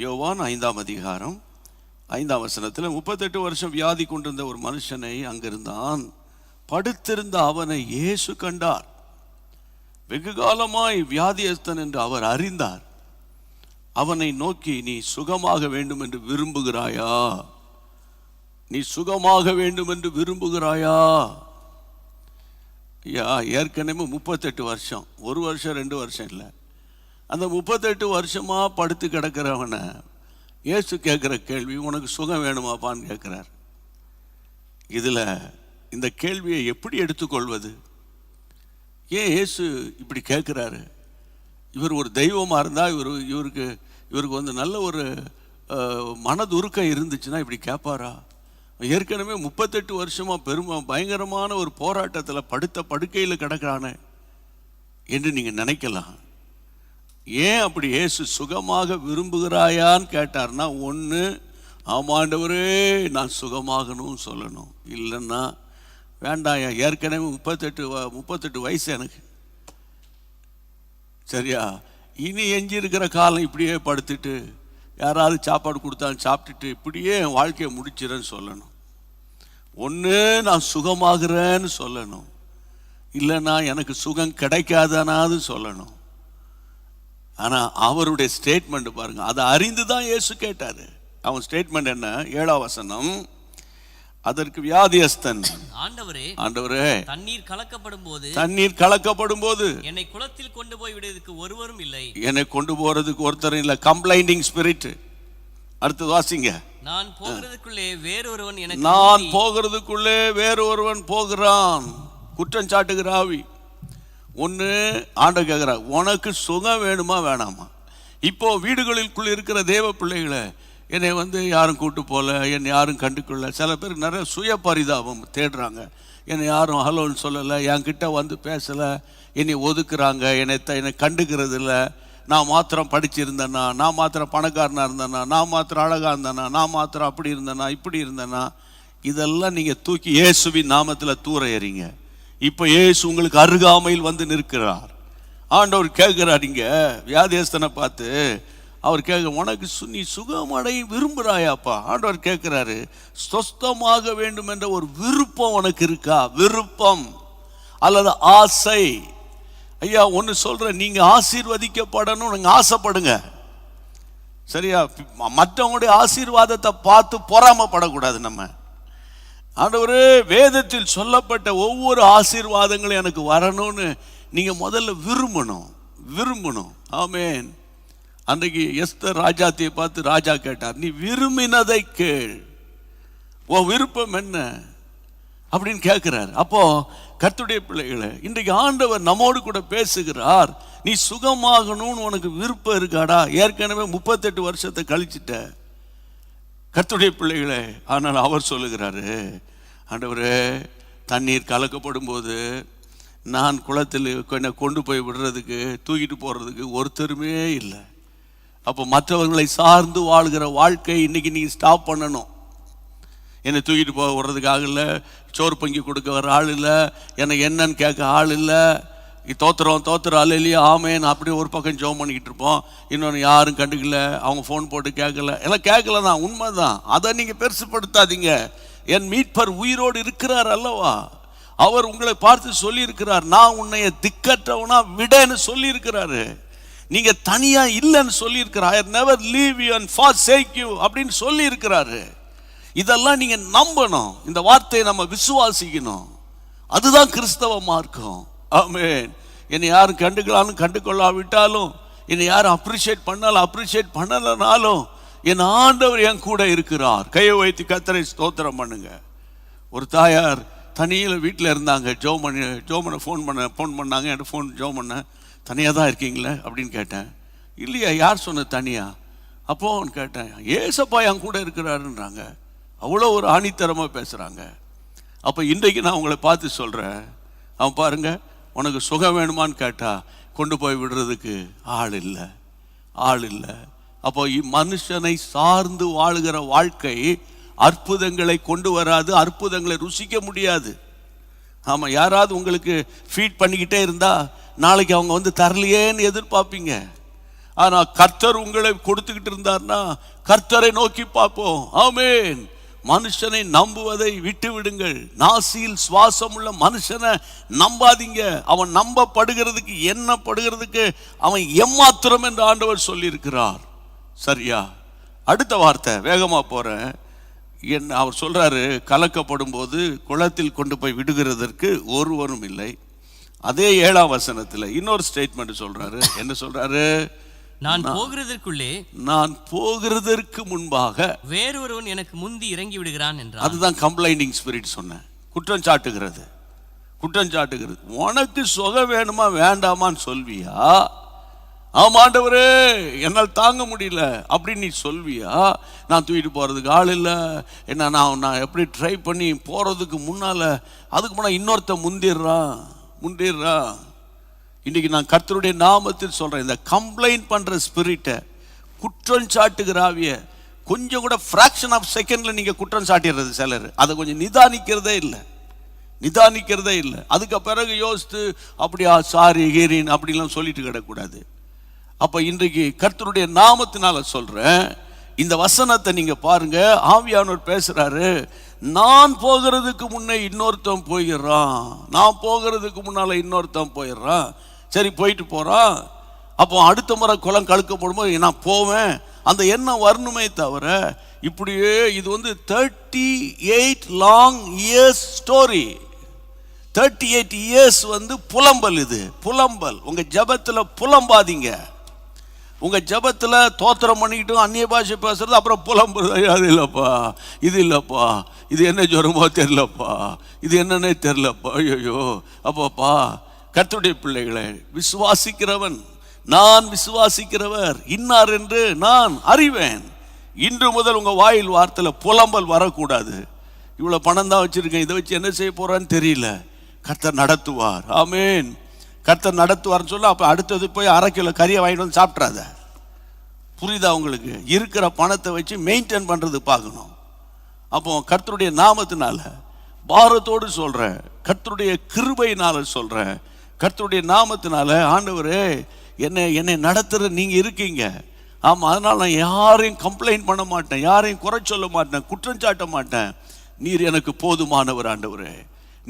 யோவான் ஐந்தாம் அதிகாரம் ஐந்தாம் வசனத்தில் முப்பத்தெட்டு வருஷம் வியாதி கொண்டிருந்த ஒரு மனுஷனை அங்கிருந்தான். படுத்திருந்த அவனை இயேசு கண்டார். வெகு காலமாய் வியாதியஸ்தன் என்று அவர் அறிந்தார். அவனை நோக்கி நீ சுகமாக வேண்டும் என்று விரும்புகிறாயா? நீ சுகமாக வேண்டும் என்று விரும்புகிறாயா? ஐயா ஏற்கனவே முப்பத்தெட்டு வருஷம். ஒரு வருஷம் ரெண்டு வருஷம் இல்லை. அந்த முப்பத்தெட்டு வருஷமாக படுத்து கிடக்கிறவனை இயேசு கேட்குற கேள்வி உனக்கு சுகம் வேணுமாப்பான்னு கேட்குறார். இதில் இந்த கேள்வியை எப்படி எடுத்துக்கொள்வது? ஏன் இயேசு இப்படி கேட்குறாரு? இவர் ஒரு தெய்வமாக இருந்தால் இவர் இவருக்கு இவருக்கு வந்து நல்ல ஒரு மனதுருக்கம் இருந்துச்சுன்னா இப்படி கேட்பாரா? ஏற்கனவே முப்பத்தெட்டு வருஷமாக பெருமை பயங்கரமான ஒரு போராட்டத்தில் படுத்த படுக்கையில் கிடக்கிறானே என்று நீங்கள் நினைக்கலாம். ஏன் அப்படி ஏசு சுகமாக விரும்புகிறாயான்னு கேட்டார்னா ஒன்று ஆமாண்டவரே நான் சுகமாகணும் சொல்லணும். இல்லைன்னா வேண்டாம் ஏற்கனவே முப்பத்தெட்டு வ- முப்பத்தெட்டு வயசு எனக்கு. சரியா? இனி எஞ்சி இருக்கிற காலம் இப்படியே படுத்துட்டு யாராவது சாப்பாடு கொடுத்தாலும் சாப்பிட்டுட்டு இப்படியே என் வாழ்க்கையை முடிச்சிடன்னு சொல்லணும். ஒன்று நான் சுகமாகிறேன்னு சொல்லணும். இல்லைன்னா எனக்கு சுகம் கிடைக்காதனாது சொல்லணும். ஆனால் அவருடைய ஸ்டேட்மெண்ட் பாருங்க. அதை அறிந்து தான் இயேசு கேட்டார். அவன் ஸ்டேட்மெண்ட் என்ன? ஏழாம் வசனம். அதற்கு வியாதியஸ்தன். ஆண்டவரே ஆண்டவரே. தண்ணீர் கலக்கப்படும் போது தண்ணீர் கலக்கப்படும் போது என்னை குளத்தில் கொண்டு போய் விடுவதற்கு ஒருவரும் இல்லை. என்னை கொண்டு போறதுக்கு ஒருத்தர் இல்லை. கம்ப்ளைண்டிங் ஸ்பிரிட் அடுத்தது வாசிங்க. நான் போகிறதுக்குள்ளே வேறொருவன் எனக்கு நான் போகிறதுக்குள்ளே வேறு ஒருவன் போகிறான். குற்றம் சாட்டுகிற ஆவி. ஒன்று ஆண்ட கேட்குறார் உனக்கு சுகம் வேணுமா வேணாமா? இப்போ வீடுகளுக்குள் இருக்கிற தேவ பிள்ளைகளை என்னை வந்து யாரும் கூட்டு போகல என்னை யாரும் கண்டுக்கொள்ள. சில பேர் நிறைய சுய பரிதாபம் தேடுறாங்க. என்னை யாரும் ஹலோன்னு சொல்லலை என்கிட்ட வந்து பேசலை என்னை ஒதுக்குறாங்க என்னை த என்னை கண்டுக்கிறது இல்லை நான் மாத்திரம் படிச்சிருந்தேனா நான் மாத்திரம் பணக்காரனாக இருந்தேனா நான் மாத்திரம் அழகாக இருந்தேனா நான் மாத்திரம் அப்படி இருந்தேனா இப்படி இருந்தேனா? இதெல்லாம் நீங்கள் தூக்கி இயேசுவின் நாமத்தில் தூர எறிங்க. இப்போ ஏசு உங்களுக்கு அருகாமையில் வந்து நிற்கிறார். ஆண்டவர் கேட்குறார் இங்கே வியாதியஸ்தனை பார்த்து அவர் கேட்க உனக்கு சுன்னி நீ சுகமடை விரும்புகிறாயாப்பா ஆண்டவர் கேட்குறாரு சொஸ்தமாக வேண்டும் என்ற ஒரு விருப்பம் உனக்கு இருக்கா? விருப்பம் அல்லது ஆசை. ஐயா ஒன்று சொல்கிறேன் நீங்கள் ஆசீர்வதிக்கப்படணும் நீங்கள் ஆசைப்படுங்க. சரியா? மற்றவங்களுடைய ஆசீர்வாதத்தை பார்த்து பொறாமப்படக்கூடாது நம்ம. ஆண்டவர் வேதத்தில் சொல்லப்பட்ட ஒவ்வொரு ஆசீர்வாதங்களும் எனக்கு வரணும்னு நீங்கள் முதல்ல விரும்பணும். விரும்பணும். ஆமேன். அன்றைக்கு எஸ்தர் ராஜாத்தியை பார்த்து ராஜா கேட்டார் நீ விரும்பினதை கேள். உன் விருப்பம் என்ன? அப்படின்னு கேட்குறாரு. அப்போது கத்துடைய பிள்ளைகளை இன்றைக்கு ஆண்டவர் நம்மோடு கூட பேசுகிறார். நீ சுகமாகணும்னு உனக்கு விருப்பம் இருக்காடா? ஏற்கனவே முப்பத்தெட்டு வருஷத்தை கழிச்சிட்ட. கத்துடைய பிள்ளைகளே ஆனால் அவர் சொல்லுகிறாரு ஆண்டவரே தண்ணீர் கலக்கப்படும் போது நான் குளத்தில் என்னை கொண்டு போய் விடுறதுக்கு தூக்கிட்டு போகிறதுக்கு ஒருத்தருமே இல்லை. அப்போ மற்றவர்களை சார்ந்து வாழ்கிற வாழ்க்கை இன்றைக்கி நீங்கள் ஸ்டாப் பண்ணணும். என்னை தூக்கிட்டு போக விடுறதுக்கு இல்லை சோறு பங்கி கொடுக்க வர ஆள் இல்லை எனக்கு என்னன்னு கேட்க ஆள் இல்லை தோத்துறோம் தோத்துறோம் ஆள் இல்லையா ஆமேன்னு அப்படி ஒரு பக்கம் ஜோம் பண்ணிக்கிட்டு இருப்போம். இன்னொன்று யாரும் கண்டுக்கல அவங்க ஃபோன் போட்டு கேட்கல. எல்லாம் கேட்கல தான் உண்மைதான். அதை நீங்கள் பெருசுப்படுத்தாதீங்க. என் மீட்பர் உயிரோடு இருக்கிறார் அல்லவா? அவர் உங்களை பார்த்து சொல்லியிருக்கிறார். நான் உன்னைய திக்கற்றவனா விடன்னு சொல்லியிருக்கிறாரு. நீங்கள் தனியாக இல்லைன்னு சொல்லியிருக்கிறார். I never leave you and forsake you அப்படின்னு சொல்லியிருக்கிறாரு. இதெல்லாம் நீங்கள் நம்பணும். இந்த வார்த்தையை நம்ம விசுவாசிக்கணும். அதுதான் கிறிஸ்தவ மார்க்கம். ஆமேன். என்னை யாரும் கண்டுக்கலாலும் கண்டுக்கொள்ளாவிட்டாலும் என்னை யாரும் அப்ரிஷியேட் பண்ணாலும் அப்ரிஷியேட் பண்ணலைனாலும் என் ஆண்டவர் என் கூட இருக்கிறார். கையை வைத்து கத்தரை ஸ்தோத்திரம் பண்ணுங்க. ஒரு தாயார் தனியில் வீட்டில் இருந்தாங்க. ஜோ பண்ணி ஜோமனை ஃபோன் பண்ண ஃபோன் பண்ணாங்க. என்கிட்ட ஃபோன் ஜோ பண்ண தனியாக தான் இருக்கீங்களே? அப்படின்னு கேட்டேன். இல்லையா யார் சொன்ன தனியாக அப்போ அவன் கேட்டேன் ஏசப்பா என் கூட இருக்கிறாருன்றாங்க. அவ்வளோ ஒரு ஆணித்தரமாக பேசுகிறாங்க அப்போ இன்றைக்கு நான் உங்களை பார்த்து சொல்கிறேன் அவன் பாருங்கள் உனக்கு சுகம் வேணுமான்னு கேட்டால் கொண்டு போய் விடுறதுக்கு ஆள் இல்லை. ஆள் இல்லை. அப்போ மனுஷனை சார்ந்து வாழுகிற வாழ்க்கை அற்புதங்களை கொண்டு வராது அற்புதங்களை ருசிக்க முடியாது. ஆமாம் யாராவது உங்களுக்கு ஃபீட் பண்ணிக்கிட்டே இருந்தால் நாளைக்கு அவங்க வந்து தரலையேன்னு எதிர்பார்ப்பீங்க. ஆனால் கர்த்தர் உங்களை கொடுத்துக்கிட்டு இருந்தார்னா கர்த்தரை நோக்கி பார்ப்போம். ஆமேன். மனுஷனை நம்புவதை விட்டு விடுங்கள் நாசியில் சுவாசம் உள்ள மனுஷனை நம்பாதீங்க. அவன் நம்பப்படுகிறதுக்கு எண்ணப்படுகிறதுக்கு அவன் எம்மாத்திரம் என்று ஆண்டவர் சொல்லியிருக்கிறார். சரியா? அடுத்த வார்த்தை வேகமாக போகிறேன் என்ன அவர் சொல்கிறாரு கலக்கப்படும் போது குளத்தில் கொண்டு போய் விடுகிறதற்கு ஒருவரும் இல்லை. அதே ஏழாம் வசனத்தில் இன்னொரு ஸ்டேட்மெண்ட் சொல்கிறாரு என்ன சொல்கிறாரு நான் போகிறதற்குள்ளே நான் போகிறதற்கு முன்பாக வேறொருவன் எனக்கு முந்தி இறங்கி விடுகிறான் என்றான். அதுதான் கம்ப்ளைண்டிங் ஸ்பிரிட் சொன்னேன். குற்றம் சாட்டுகிறது. குற்றம் சாட்டுகிறது. உனக்கு சுகம் வேணுமா வேண்டாமான்னு சொல்வியா? ஆமாண்டவரே என்னால் தாங்க முடியல அப்படின்னு நீ சொல்வியா? நான் தூக்கிட்டு போகிறதுக்கு ஆள் இல்லை. என்ன நான் நான் எப்படி ட்ரை பண்ணி போகிறதுக்கு முன்னால் அதுக்கு முன்னால் இன்னொருத்த முந்திடுறான். முந்திடுறான். இன்றைக்கி நான் கர்த்தருடைய நாமத்தில் சொல்கிறேன் இந்த கம்ப்ளைண்ட் பண்ணுற ஸ்பிரிட்டை குற்றம் சாட்டுகிற ஆவியை கொஞ்சம் கூட ஃப்ராக்ஷன் ஆஃப் செகண்டில் நீங்கள் குற்றம் சாட்டிடுறது சிலர். அதை கொஞ்சம் நிதானிக்கிறதே இல்லை. நிதானிக்கிறதே இல்லை. அதுக்கு பிறகு யோசித்து அப்படியா சாரி ஹீரின் அப்படிலாம் சொல்லிட்டு கிடக்கூடாது. அப்போ இன்றைக்கு கர்த்தருடைய நாமத்தினால சொல்கிறேன் இந்த வசனத்தை நீங்கள் பாருங்கள் ஆவியானவர் பேசுகிறாரு நான் போகிறதுக்கு முன்னே இன்னொருத்தன் போயிடுறான். நான் போகிறதுக்கு முன்னால் இன்னொருத்தன் போயிடுறான். சரி போயிட்டு போகிறோம் அப்போ அடுத்த முறை குளம் கழுக்கப்படும் போது நான் போவேன். அந்த எண்ணம் வரணுமே தவிர இப்படியே இது வந்து thirty eight long years story thirty eight years வந்து புலம்பல் இது. புலம்பல். உங்கள் ஜபத்தில் புலம்பாதீங்க. உங்கள் ஜபத்தில் தோத்திரம் பண்ணிக்கிட்டும் அந்நிய பாஷை பேசுறது அப்புறம் புலம்புறது அது இல்லைப்பா. இது இல்லைப்பா. இது என்ன ஜுரமோ தெரிலப்பா இது என்னன்னே தெரிலப்பா ஐயோ அப்போப்பா. கர்த்தருடைய பிள்ளைகளை விசுவாசிக்கிறவன் நான் விசுவாசிக்கிறவர் இன்னார் என்று நான் அறிவேன். இன்று முதல் உங்கள் வாயில் வார்த்தையில் புலம்பல் வரக்கூடாது. இவ்வளோ பணம் தான் வச்சுருக்கேன் இதை வச்சு என்ன செய்ய போகிறான்னு தெரியல. கர்த்தர் நடத்துவார். ஆமேன். கர்த்தர் நடத்துவார்னு சொல்ல அப்போ அடுத்தது போய் அரை கிலோ கறியை வாங்கிட்டு வந்து சாப்பிட்றாத. புரியுதா உங்களுக்கு? இருக்கிற பணத்தை வச்சு மெயின்டைன் பண்ணுறது பார்க்கணும். அப்போ கர்த்தருடைய நாமத்தினால பாரத்தோடு சொல்கிறேன் கர்த்தருடைய கிருபையினால் சொல்கிறேன் கர்த்தருடைய நாமத்தினால ஆண்டவர் என்னை என்னை நடத்துகிற நீங்கள் இருக்கீங்க. ஆமாம் அதனால் நான் யாரையும் கம்ப்ளைண்ட் பண்ண மாட்டேன் யாரையும் குறை சொல்ல மாட்டேன் குற்றம் சாட்ட மாட்டேன். நீர் எனக்கு போதுமானவர் ஆண்டவர்.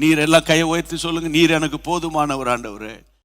நீர் எல்லாம் கையை உயர்த்தி சொல்லுங்கள் நீர் எனக்கு போதுமானவர் ஆண்டவர்.